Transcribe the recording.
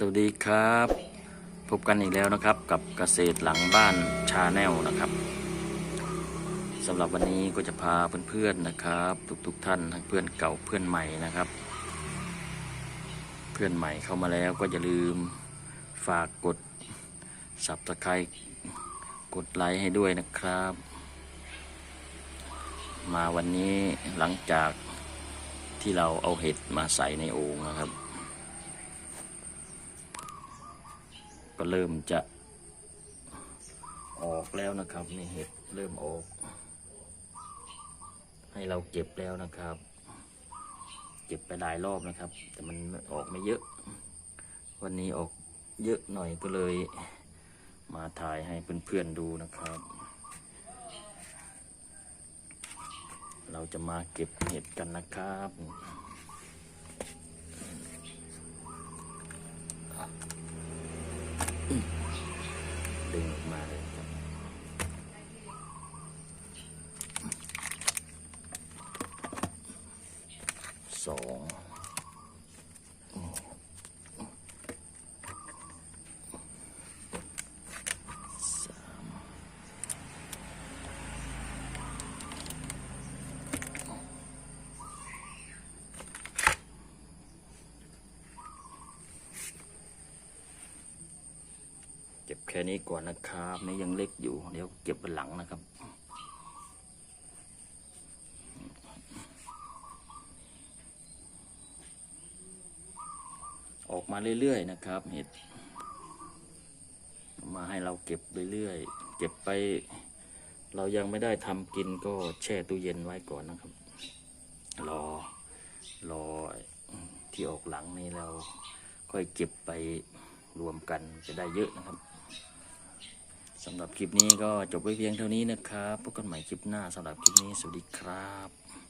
สวัสดีครับ พบกันอีกแล้วนะครับกับเกษตรหลังบ้านชาแนลนะครับสำหรับวันนี้ก็จะพาเพื่อนๆนะครับ ทุกๆท่านทั้งเพื่อนเก่าเพื่อนใหม่นะครับ เพื่อนใหม่เข้ามาแล้วก็อย่าลืมฝากกด subscribe กดไลค์ให้ด้วยนะครับ มาวันนี้หลังจากที่เราเอาเห็ดมาใส่ในโอ่งนะครับ ก็เริ่มจะออกแล้วนะครับนี่เห็ดเริ่มออก ให้เราเก็บแล้วนะครับ เก็บไปหลายรอบนะครับ แต่มันออกไม่เยอะ วันนี้ออกเยอะหน่อยก็เลย มาถ่ายให้เพื่อนๆดูนะครับ เราจะมาเก็บเห็ดกันนะครับ ดึงออกมาเลยครับสองสาม เก็บแค่นี้ก่อนนะครับนี่ยังเล็กอยู่ เดี๋ยวเก็บวันหลังนะครับออกมาเรื่อยๆนะครับเห็ดมาให้เราเก็บเรื่อยๆ เก็บไป เรายังไม่ได้ทำกินก็แช่ตู้เย็นไว้ก่อนนะครับ รอรอที่ออกหลังนี้เราค่อยเก็บไปรวมกันจะได้เยอะนะครับ สำหรับคลิปนี้ก็จบไว้เพียงเท่านี้นะครับพบกันใหม่คลิปหน้าสำหรับคลิปนี้สวัสดีครับ